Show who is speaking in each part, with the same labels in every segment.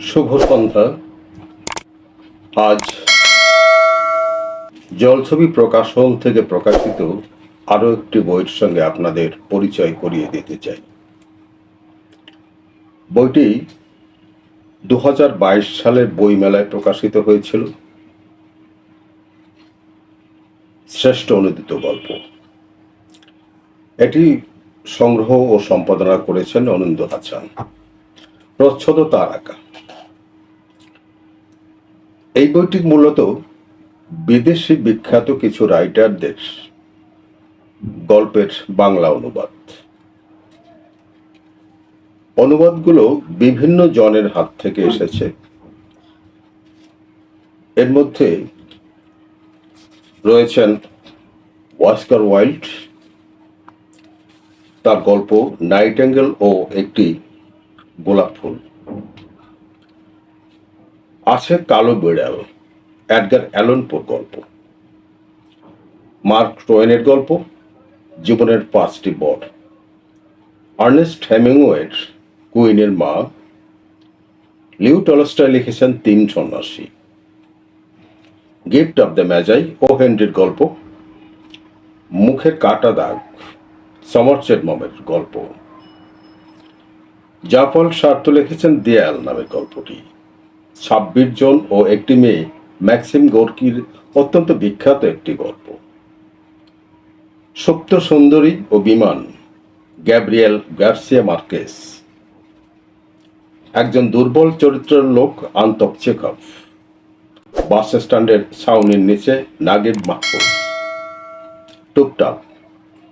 Speaker 1: শুভ সন্ধ্যা। আজ জলছবি প্রকাশন থেকে প্রকাশিত আরও একটি বইয়ের সঙ্গে আপনাদের পরিচয় করিয়ে দিতে চাই। বইটি দু হাজার বাইশ সালের বইমেলায় প্রকাশিত হয়েছিল। শ্রেষ্ঠ অনুদিত গল্প। এটি সংগ্রহ ও সম্পাদনা করেছেন অনিন্দ হাসান। প্রচ্ছদ তার আঁকা এই বইটি মূলত বিদেশি বিখ্যাত কিছু রাইটারদের গল্পের বাংলা অনুবাদ। অনুবাদগুলো বিভিন্ন জনের হাত থেকে এসেছে। এর মধ্যে রয়েছেন ওয়াস্কার ওয়াইল্ড, তার গল্প নাইট অ্যাঙ্গেল ও একটি গোলাপ ফুল। আছে কালো বিড়াল অ্যাডগার অ্যালনপোর গল্প। মার্ক টোয়েনের গল্প, জীবনের পাঁচটি বর। আর্নেস্ট হেমিংওয়ের কুইনের মা, লিউ টলস্টাই লিখেছেন তিন সন্ন্যাসী। গিফট অব দ্য ম্যাজাই, ও হেনরির গল্প। মুখের কাটা দাগ সমরচেট মমের গল্প। জাফল স্বার্থ লিখেছেন দেয়াল নামের গল্পটি। ছাব্বিশ জন ও একটি মেয়ে। ম্যাক্সিম গোর্কির অত্যন্ত বিখ্যাত একটি গল্প। সপ্ত সুন্দরী ও বিমান, গ্যাব্রিয়েল গার্সিয়া মার্কেস। একজন দুর্বল চরিত্রের লোক আন্তক চেকভ বাস স্ট্যান্ডের ছাউনির নিচে নাগিব মাহফুজ। টুকটাক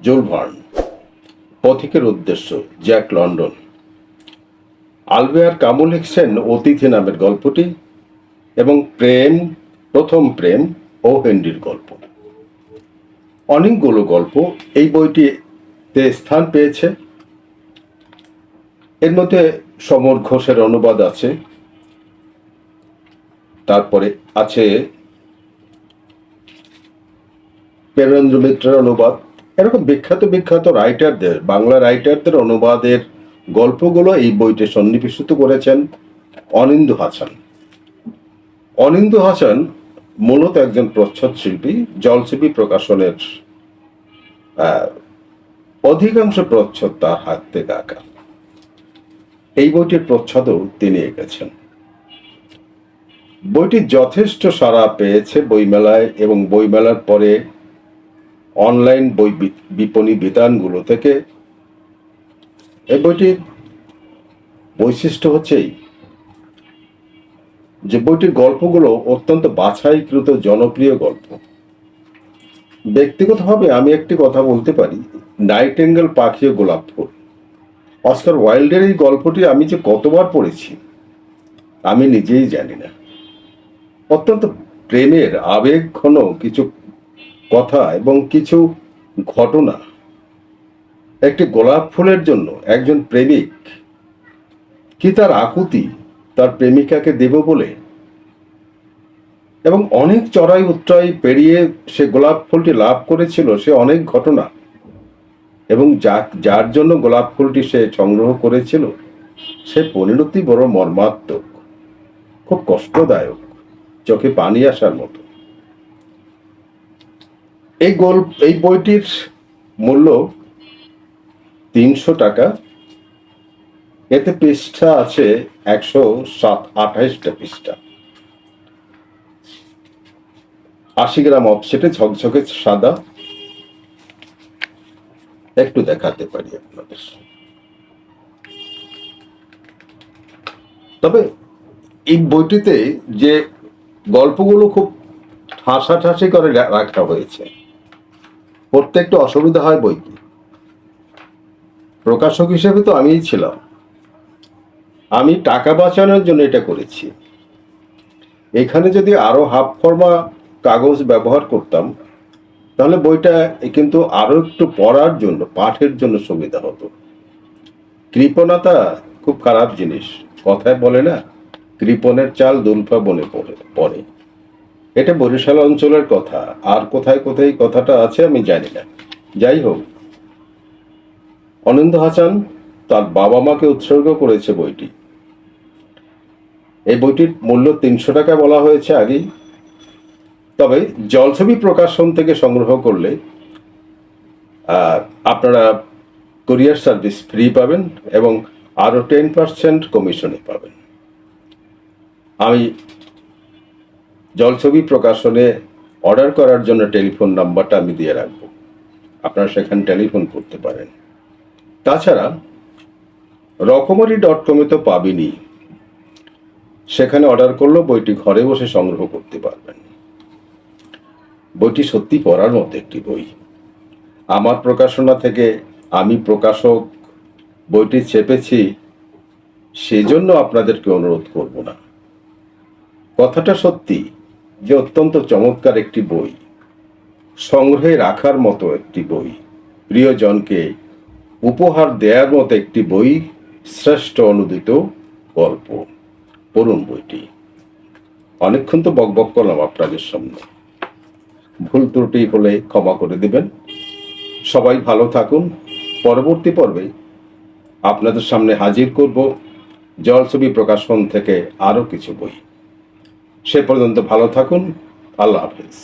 Speaker 1: জুলভার্ন পথিকের উদ্দেশ্য, জ্যাক লন্ডন। আলবেয়ার কামু লিখছেন অতিথি নামের গল্পটি এবং প্রেম, প্রথম প্রেম ও হেনরির গল্প। অনেকগুলো গল্প এই বইটিতে স্থান পেয়েছে। এর মধ্যে সমর ঘোষের অনুবাদ আছে। তারপরে আছে প্রেমেন্দ্র মিত্রের অনুবাদ। এরকম বিখ্যাত বিখ্যাত রাইটারদের বাংলা রাইটারদের অনুবাদের গল্পগুলো এই বইতে সন্নিবেশিত করেছেন অনিন্দু হাসান। অনিন্দু হাসান মূলত একজন প্রচ্ছদ শিল্পী জলছবি প্রকাশনের অধিকাংশ প্রচ্ছদ তার হাত থেকে আঁকা। এই বইটির প্রচ্ছদও তিনি এঁকেছেন। বইটি যথেষ্ট সাড়া পেয়েছে বইমেলায় এবং বইমেলার পরে অনলাইন বই বিপণী বিতানগুলো থেকে এই বইটির বৈশিষ্ট্য হচ্ছে যে বইটির গল্পগুলো অত্যন্ত বাছাইকৃত, জনপ্রিয় গল্প। ব্যক্তিগতভাবে আমি একটি কথা বলতে পারি নাইট নাইটেঙ্গেল পাখি ও গোলাপ ফুল। অস্কার ওয়াইল্ডের এই গল্পটি আমি যে কতবার পড়েছি, আমি নিজেই জানি না। অত্যন্ত প্রেমের আবেগ ঘন কিছু কথা এবং কিছু ঘটনা একটি গোলাপ ফুলের জন্য একজন প্রেমিক। কি তার আকুতি তার প্রেমিকাকে দেব বলে? এবং অনেক চড়াই উত্তরাই পেরিয়ে সে গোলাপ ফুলটি লাভ করেছিল সে অনেক ঘটনা। এবং যা, যার জন্য গোলাপ ফুলটি সে সংগ্রহ করেছিল, সে পরিণতি বড় মর্মাত্মক, খুব কষ্টদায়ক, চোখে পানি আসার মতো। এই গল্প এই বইটির মূল্য তিনশো টাকা। এতে পৃষ্ঠা আছে একশো সাত আঠাইশটা পৃষ্ঠা। আশি গ্রাম অফসেটে ঝকঝকে সাদা। একটু দেখাতে পারি আপনাদের। তবে এই বইটিতে যে গল্পগুলো খুব ঠাসাঠাসি করে রা- রাখা হয়েছে, প্রত্যেকটা অসুবিধা হয় বই কি প্রকাশক হিসেবে তো আমিই ছিলাম। আমি টাকা বাঁচানোর জন্য এটা করেছি। এখানে যদি আরও হাফ ফর্মা কাগজ ব্যবহার করতাম, তাহলে বইটা কিন্তু আরও একটু পড়ার জন্য, পাঠের জন্য সুবিধা হতো। কৃপণতা খুব খারাপ জিনিস। কথায় বলে না, কৃপণের চাল দুলফা বনে পড়ে পড়ে। এটা বরিশাল অঞ্চলের কথা। আর কোথায় কোথায় কথাটা আছে আমি জানি না। যাই হোক অনিন্দ হাসান তার বাবা মাকে উৎসর্গ করেছে বইটি। এই বইটির মূল্য তিনশো টাকা বলা হয়েছে আগেই। তবে জলছবি প্রকাশন থেকে সংগ্রহ করলে আপনারা কুরিয়ার সার্ভিস ফ্রি পাবেন এবং আরও টেন পার্সেন্ট কমিশনে পাবেন। আমি জলছবি প্রকাশনে অর্ডার করার জন্য টেলিফোন নাম্বারটা আমি দিয়ে রাখব। আপনারা সেখানে টেলিফোন করতে পারেন। তাছাড়া রকমারি ডট কমে তো পাবেনই সেখানে অর্ডার করলেও বইটি ঘরে বসে সংগ্রহ করতে পারবেন। বইটি সত্যি পড়ার মতো একটি বই। আমার প্রকাশনা থেকে আমি প্রকাশক, বইটি চেপেছি, সেজন্য আপনাদেরকে অনুরোধ করব না। কথাটা সত্যি যে অত্যন্ত চমৎকার একটি বই। সংগ্রহে রাখার মতো একটি বই। প্রিয়জনকে উপহার দেওয়ার মতো একটি বই, শ্রেষ্ঠ অনুদিত গল্প। পড়ুন বইটি। অনেকক্ষণ তো বকবক করলাম আপনাদের সামনে। ভুল ত্রুটি হলে ক্ষমা করে দেবেন। সবাই ভালো থাকুন। পরবর্তী পর্বে আপনাদের সামনে হাজির করব জলছবি প্রকাশন থেকে আরও কিছু বই। সে পর্যন্ত ভালো থাকুন। আল্লাহ হাফিজ।